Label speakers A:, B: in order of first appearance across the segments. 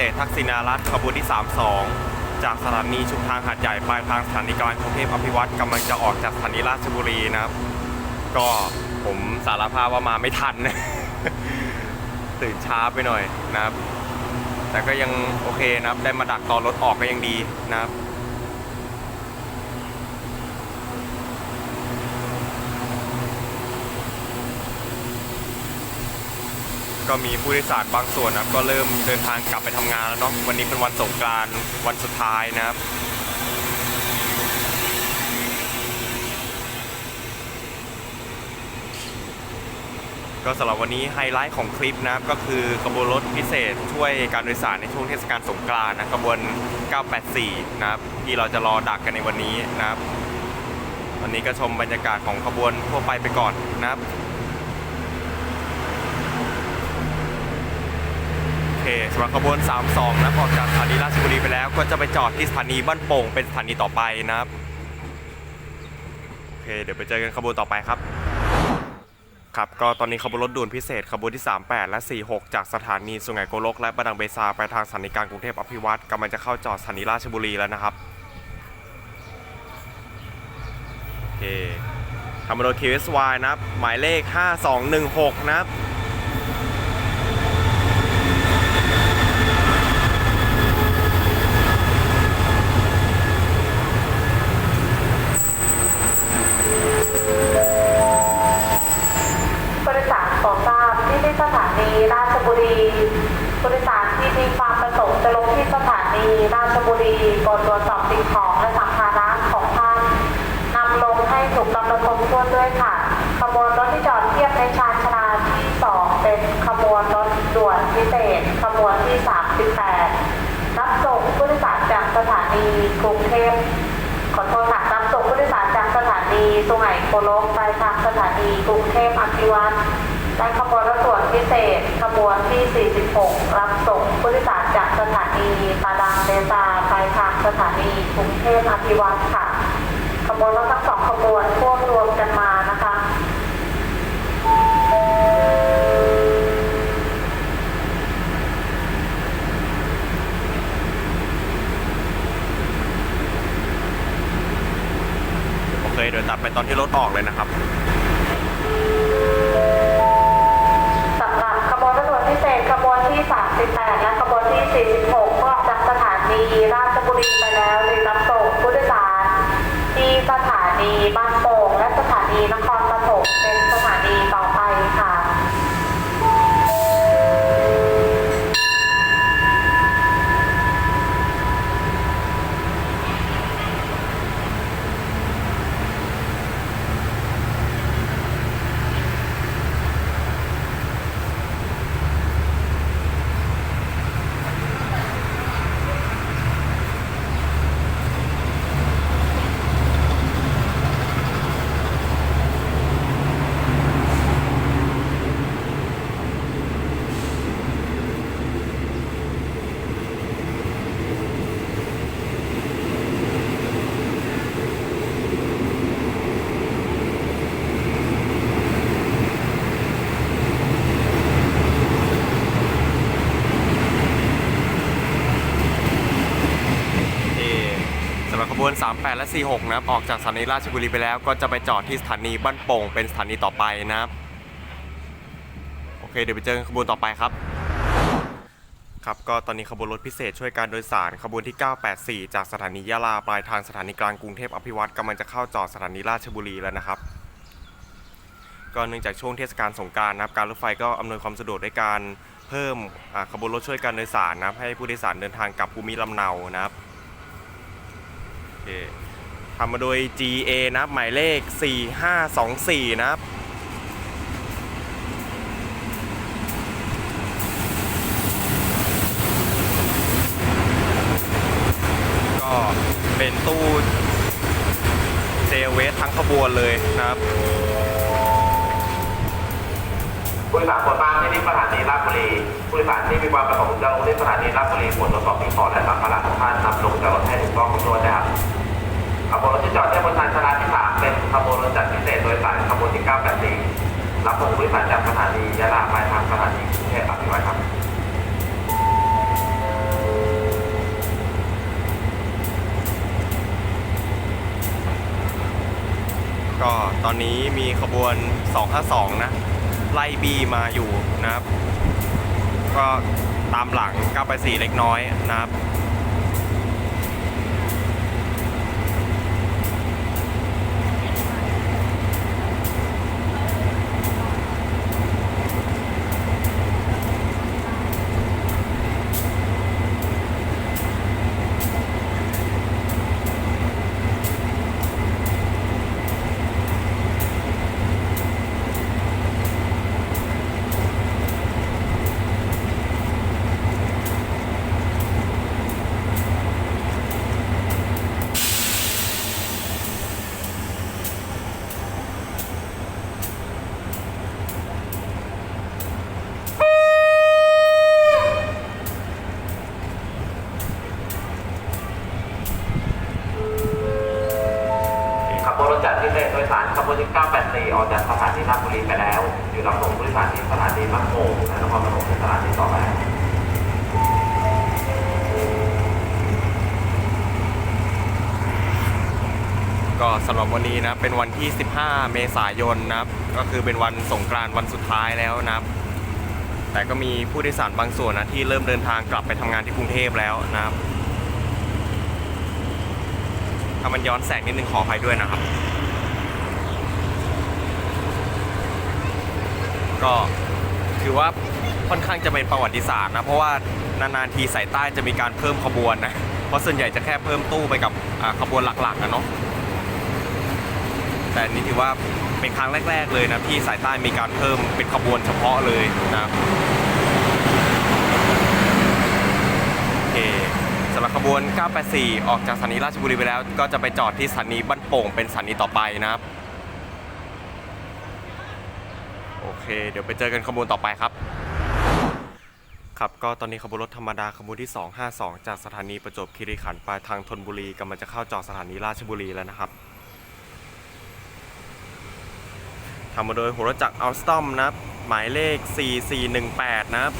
A: เศษทักษิณารัฐขบวนที่ 32 จากสถานีชุมทางหาดใหญ่ปลายทางสถานีกลางกรุงเทพอภิวัตรกำลังจะออกจากสถานีราชบุรีนะครับ ก็ผมสารภาพว่ามาไม่ทัน ตื่นช้าไปหน่อยนะครับ แต่ก็ยังโอเคนะครับ ได้มาดักตอนรถออกก็ยังดีนะครับ ก็มีผู้โดยสารบางส่วนนะครับก็เริ่มเดินทางกลับไปทำงานแล้วเนาะวันนี้เป็นวันสงกรานต์วันสุดท้ายนะครับก็สำหรับวันนี้ไฮไลท์ของคลิปนะครับก็คือขบวนรถพิเศษช่วยการโดยสารในช่วงเทศกาลสงกรานต์นะขบวน 984 นะครับที่เราจะรอดักกันในวันนี้นะครับ วันนี้ก็ชมบรรยากาศของขบวนทั่วไปไปก่อนนะครับ โอเค สำหรับขบวน 32นะออกจากสถานีราชบุรีไปแล้ว ก็จะไปจอดที่สถานีบ้านโป่งเป็นสถานีต่อไปนะครับ โอเค เดี๋ยวไปเจอกันขบวนต่อไปครับ ครับก็ตอนนี้ขบวนรถด่วนพิเศษขบวนที่ 38 และ 46 จากสถานีสุไหงโกลก และบดังเบซาไปทางสถานีกลางกรุงเทพอภิวัตรกำลังจะเข้าจอดสถานีราชบุรีแล้วนะครับโอเคทำมาโดย QSY นะครับหมายเลข 5216 นะครับ
B: ผู้โดยสารโปรดทราบที่ที่สถานี ราชบุรีผู้โดยสารที่มีความประสงค์จะลงที่สถานีราชบุรีโปรดตรวจสอบสิ่งของและสัมภาระของท่านนำลงให้ถูกต้องระครบถ้วนด้วยค่ะ ขบวนรถที่จอดเทียบในชานชาลาที่ 2 เป็นขบวนรถด่วนพิเศษ ขบวนที่ 38 รับส่งผู้โดยสารจากสถานีกรุงเทพขอโทษค่ะรับส่งผู้โดยสารจากสถานีสุไหงโกลกไปทางสถานีกรุงเทพอภิวัตร และขบวนรถด่วนพิเศษ ขบวนที่ 46 รับส่งผู้โดยสารจากสถานีปาดังเดซาไปทางสถานีกรุงเทพอภิวัตรค่ะ ขบวนรถทั้งสองขบวนควบรวมกันมานะคะ
A: โอเคเดี๋ยวตัดไปตอนที่รถออกเลยนะครับ
B: 38 และขบวนที่ 46 ก็จากสถานีราชบุรีไปแล้วเลยรับส่งผู้โดยสารที่สถานีบ้านโป่งและสถานีนครปฐมเป็นสถานีต่อไปค่ะ
A: ที่สำหรับขบวน 38 และ 46 นะครับ ออกจากสถานีราชบุรีไปแล้ว ก็จะไปจอดที่สถานีบ้านโป่งเป็นสถานีต่อไปนะครับ โอเค เดี๋ยวไปเจอกันขบวนต่อไปครับ ครับ ก็ตอนนี้ขบวนรถพิเศษช่วยการโดยสารขบวนที่ 984 จากสถานียะลาปลายทางสถานีกลางกรุงเทพอภิวัตรกำลังจะเข้าจอดสถานีราชบุรีแล้วนะครับก็เนื่องจากช่วงเทศกาลสงกรารนะครับการรถไฟก็อำนวยความสะดวกด้วยการเพิ่มขบวนรถช่วยการโดยสารนะครับให้ผู้โดยสารเดินทางกลับภูมิลำเนานะครับ ทำมาโดย GA นะหมายเลข 4524 นะครับก็เป็นตู้เจเวสทั้งขบวนเลยนะครับ
C: ผู้โดยสารโปรดทราบที่นี่สถานีราชบุรีผู้โดยสารที่มีความประสงค์จะลงที่สถานีราชบุรีควรตรวจสอบสิ่ขอและสัมภาระของท่านนำลงจากรถให้ถูกต้องด้วนนะครับขบวนรถที่จอดที่บนชานชาลาที่สามเป็นขบวนรถจัดพิเศษโดยสารขบวนที่984รับส่งผู้โดยสารจากสถานียะลาไปทางสถานีกรุงเทพอภิวัตครับ
A: ก็ตอนนี้มีขบวน 252 นะ ไล่บีมาอยู่นะครับ ก็ตามหลังเก้าไปสี่เล็กน้อยนะครับ
C: รถจากที่เลนโดยสารขบวนที่ 984 ออกจากสถานีราชบุรีไปแล้ว อยู่รับส่งผู้โดยสารที่สถานีบานโป่งและนครปฐมในสถานีต่อไป
A: ก็สำหรับวันนี้นะเป็นวันที่ 15 เมษายนนะครับก็คือเป็นวันสงกรานต์วันสุดท้ายแล้วนะครับ แต่ก็มีผู้โดยสารบางส่วนนะที่เริ่มเดินทางกลับไปทำงานที่กรุงเทพแล้วนะครับถ้ามันย้อนแสงนิดนึงขออภัยด้วยนะครับ ก็ถือว่าค่อนข้างจะเป็นประวัติศาสตร์นะ เพราะว่านานๆทีสายใต้จะมีการเพิ่มขบวนนะ เพราะส่วนใหญ่จะแค่เพิ่มตู้ไปกับขบวนหลักๆนะเนาะแต่นี่ถือว่าเป็นครั้งแรก ๆ เลยนะที่สายใต้มีการเพิ่มเป็นขบวนเฉพาะเลยนะโอเคสำหรับขบวน 984 ออกจากสถานีราชบุรีไปแล้ว ก็จะไปจอดที่สถานีบ้านโป่งเป็นสถานีต่อไปนะครับ โอ เคเดี๋ยวไปเจอกันขบวนต่อไปครับ ครับก็ตอนนี้ขบวนรถธรรมดาขบวนที่ 252 จากสถานีประจวบคีรีขันธ์ไปทางธนบุรีกำลังจะเข้าจอดสถานีราชบุรีแล้วนะครับทำมาโดยหัวรถจักรอัลสตอมนะครับหมายเลข 4418
C: นะครับ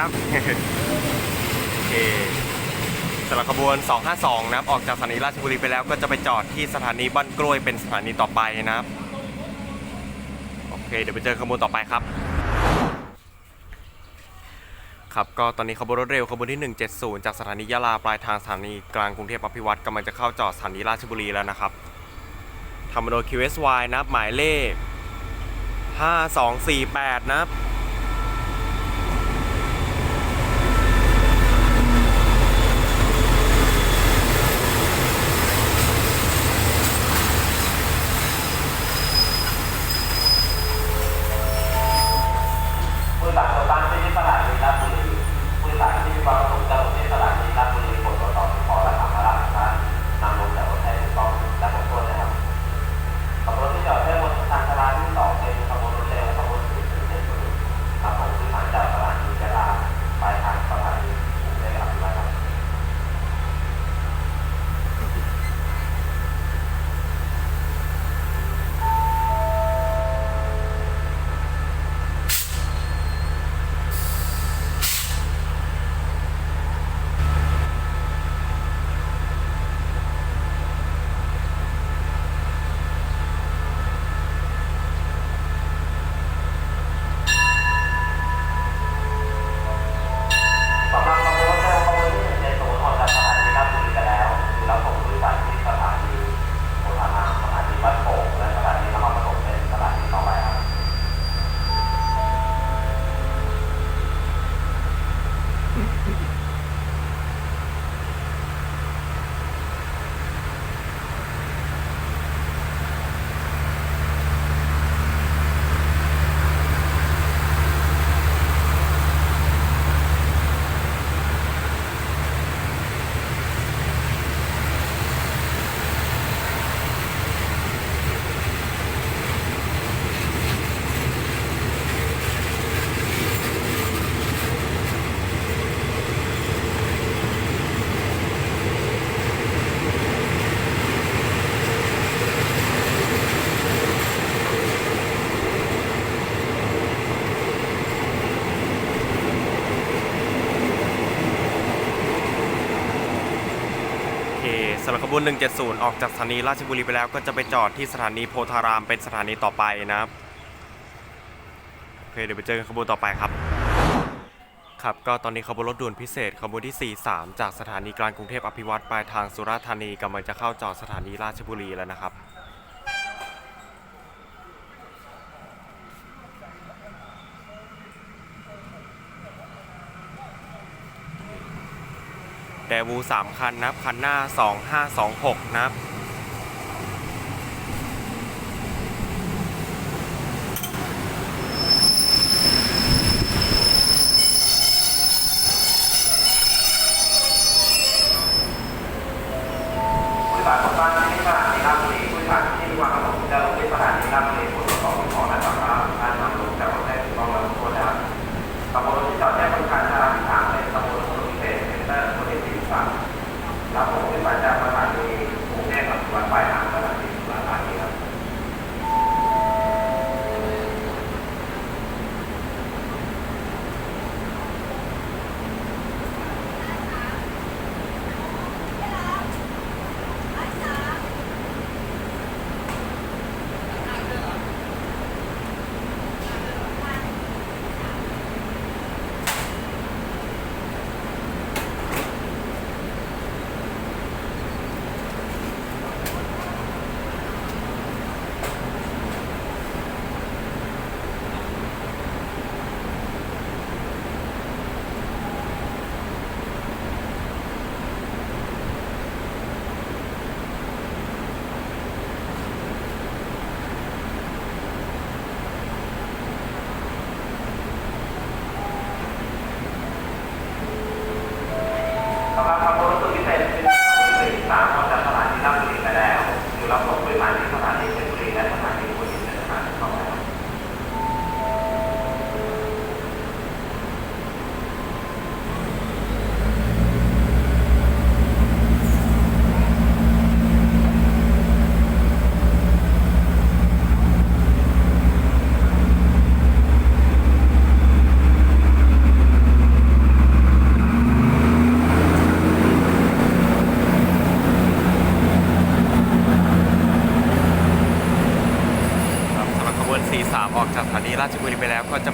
A: สวัสดีครับโอเคสำหรับขบวน 252 นะครับ ออกจากสถานีราชบุรีไปแล้วก็จะไปจอดที่สถานีบ้านกล้วยเป็นสถานีต่อไปนะครับ โอเค เดี๋ยวไปเจอขบวนต่อไปครับ ครับ ก็ตอนนี้ขบวนรถเร็วขบวนที่ 170 จากสถานียะลาปลายทางสถานีกลางกรุงเทพอภิวัตรกำลังจะเข้าจอดสถานีราชบุรีแล้วนะครับทำโดย QSY นะครับหมายเลข 5248 นะครับำหรับขบวน 170 ออกจากสถานีราชบุรีไปแล้วก็จะไปจอดที่สถานีโพธารามเป็นสถานีต่อไปนะครับโอเคเดี๋ยวไปเจอกันขบวนต่อไปครับครับก็ตอนนี้ขบวนรถด่วนพิเศษขบวนที่ 43 จากสถานีกลางกรุงเทพอภิวัตรปลายทางสุราษฎร์ธานีกำลังจะเข้าจอดสถานีราชบุรีแล้วนะครับ แดวู 3 คันนะครับ คันหน้า 2526 นะครับ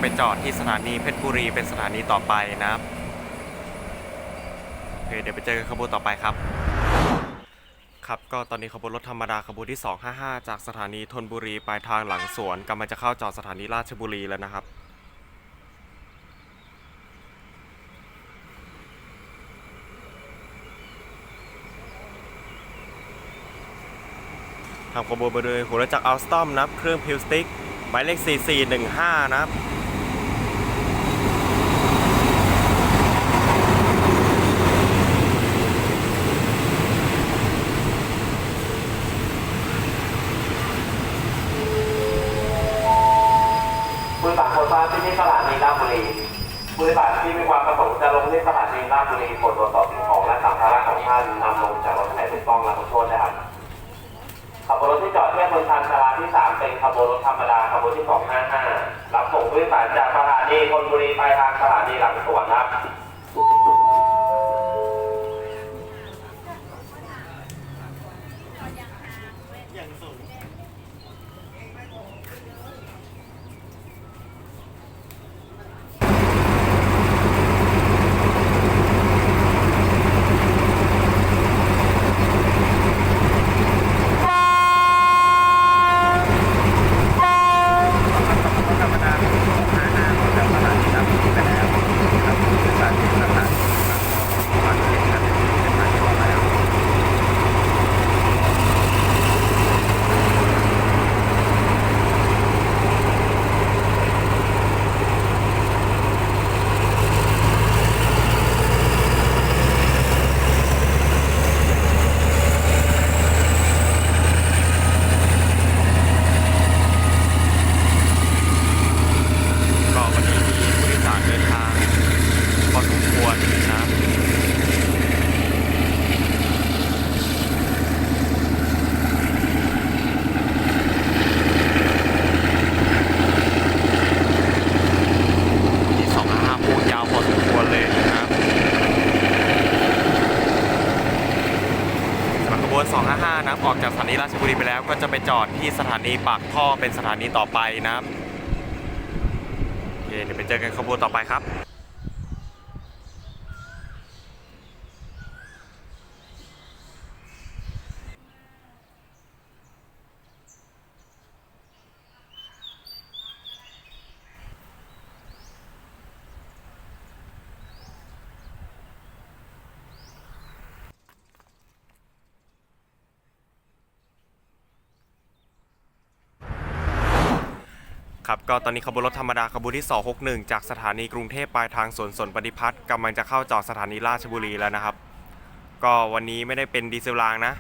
C: ไป
A: จอดที่สถานีเพชรบุรีเป็นสถานีต่อไปนะครับโอเคเดี๋ยวไปเจอขบวนต่อไปครับ ครับก็ตอนนี้ขบวนรถธรรมดาขบวนที่ 255 จากสถานีธนบุรีปลายทางหลังสวนกำลังจะเข้าจอดสถานีราชบุรีแล้วนะครับทำขบวนมาโดยหัวรถจักรอัลสตอมนะครับเครื่องพิวสติกหมายเลข 4415 นะครับ
C: ผู้โดยสารโปรดทราบที่นี่สถานีราชบุรีผู้โดยสารที่มีความประสงค์จะลงที่สถา นีราชบุรีโปรดตรวจสอบสิ่งของและสัมภาระของท่านนำลงจากรถให้ถูกต้องและขอโทษนะครับขบวนรถที่จอดที่บนทางชาลาที่สามเป็นขบวนรถธรรมดาขบวนที่สองห้าห้ารับส่งผู้โดยสารจากสถานีธนบุรีไปทางสถานีหลังสวนครับ ธรรมดาของ55ออกจากสถานีราชบุรีไปแล้วครับ
A: นะครับออกจากสถานีราชบุรีไปแล้ว ก็จะไปจอด ที่สถานีปากท่อเป็นสถานีต่อไปนะครับโอเคเดี๋ยวไปเจอกันขบวนต่อไปครับ ครับก็ตอนนี้ขบวนรถธรรมดาขบวนที่ 261 จากสถานีกรุงเทพปลายทางสวนสนปฏิพัฒน์กำลังจะเข้าจอดสถานีราชบุรีแล้วนะครับ ก็วันนี้ไม่ได้เป็นดีเซลรางนะ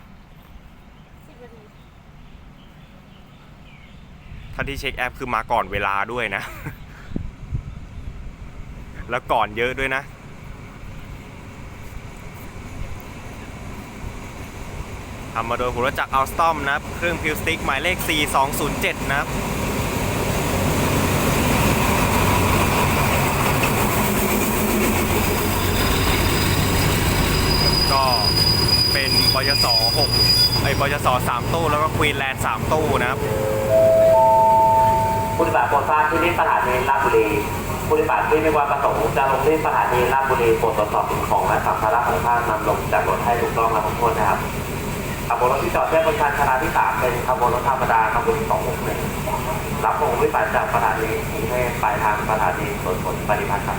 A: ถ้านที่เช็คแอปคือมาก่อนเวลาด้วยนะ แล้วก่อนเยอะด้วยนะทำมาโดยหัวรถจักรอัลสตอมนับเครื่องพิวสติกหมายเลข 4207 นะครับ ก็เป็นบยส6ไอ้บยส3ตู้ แล้วก็ควีนแลนด์3ตู้นะครับ
C: ผู้โดยสารโปรดทราบที่นี่สถานีราชบุรีผู้โดยสารที่มีความประสงค์จะลงที่สถานีราชบุรีโปรดตรวจสอบสิ่งของและสัมภาระของท่านนำลงจากรถให้ถูกต้องและครบถ้วนนะครับขบวนรถที่จอดเทียบบนชานชาลาที่สามเป็นขบวนรถธรรมดาขบวนที่สองหกหนึ่งรับส่งผู้โดยสารจากสถานีกรุงเทพปลายทางสถานีสวนสนปฏิพัฒน์ครับ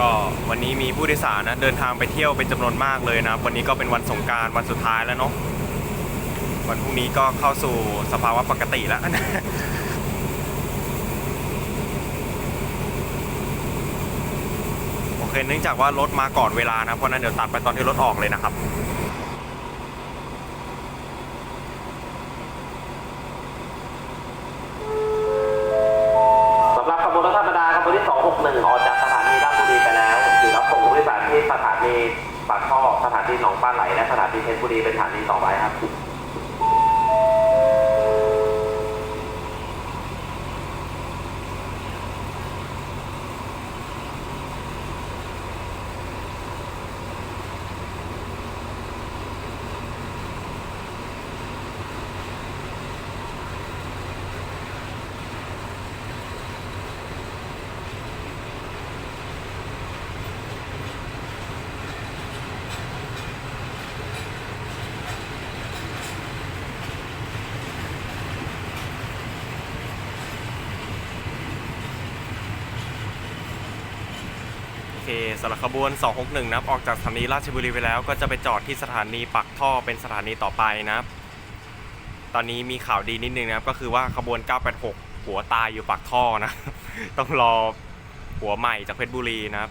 A: ก็ วันนี้มีผู้โดยสารนะเดินทางไปเที่ยวเป็นจำนวนมากเลยนะวันนี้ก็เป็นวันสงการวันสุดท้ายแล้วเนาะวันพรุ่งนี้ก็เข้าสู่สภาวะปกติแล้วโอเคเนื่องจากว่ารถมาก่อนเวลานะเพราะนั้นเดี๋ยวตัดไปตอนที่รถออกเลยนะครับ
C: ครับ
A: สำหรับขบวน 261 นะครับ ออกจากสถานีราชบุรีไปแล้ว ก็จะไปจอดที่สถานีปักท่อเป็นสถานีต่อไปนะครับ ตอนนี้มีข่าวดีนิดนึงนะครับ ก็คือว่าขบวน 986 หัวตายอยู่ปักท่อนะ ต้องรอหัวใหม่จากเพชรบุรีนะครับ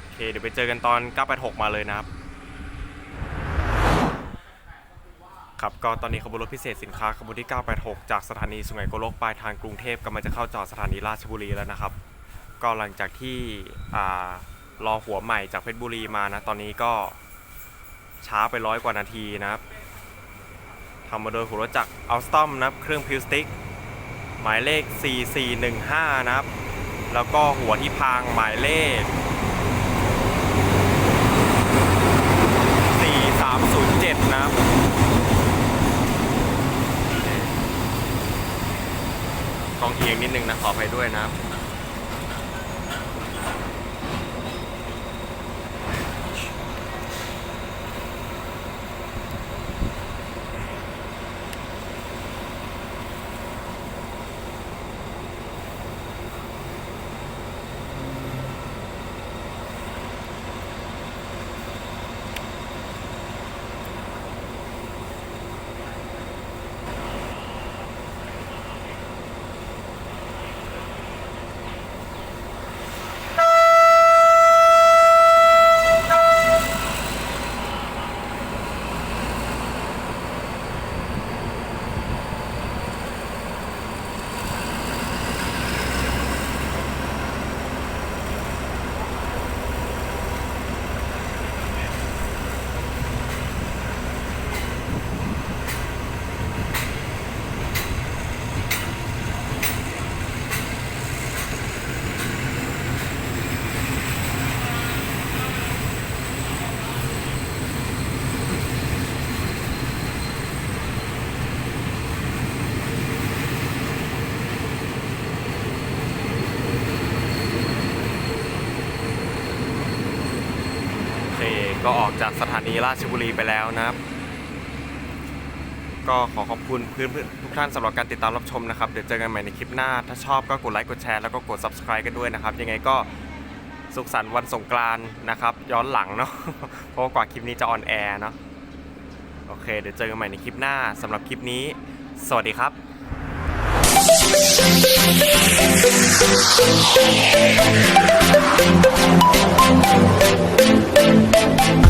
A: โอเค เดี๋ยวไปเจอกันตอน 986 มาเลยนะครับครับก็ตอนนี้ขบวนรถพิเศษสินค้าขบวนที่ 986 จากสถานีสุไหงโกลกปลายทางกรุงเทพกำลังจะเข้าจอดสถานีราชบุรีแล้วนะครับ ก็หลังจากที่รอหัวใหม่จากเพชรบุรีมานะ ตอนนี้ก็ช้าไปร้อยกว่านาทีนะครับทำมาโดยหัวรถจักรอัลสตอมนะครับ เครื่องพิวสติก หมายเลข 4415 นะครับ แล้วก็หัวที่พางหมายเลข 4307 นะครับกองเอียงนิดนึงนะขออภัยด้วยนะครับ ก็ออกจากสถานีราชบุรีไปแล้วนะครับ ก็ขอขอบคุณเพื่อนๆทุกท่านสำหรับการติดตามรับชมนะครับ เดี๋ยวเจอกันใหม่ในคลิปหน้า ถ้าชอบก็กดไลค์กดแชร์แล้วก็กด subscribe กันด้วยนะครับ ยังไงก็สุขสันต์วันสงกรานต์นะครับ ย้อนหลังเนาะเพราะกว่าคลิปนี้จะออนแอร์เนาะโอเค เดี๋ยวเจอกันใหม่ในคลิปหน้าสำหรับคลิปนี้ สวัสดีครับ Thank you.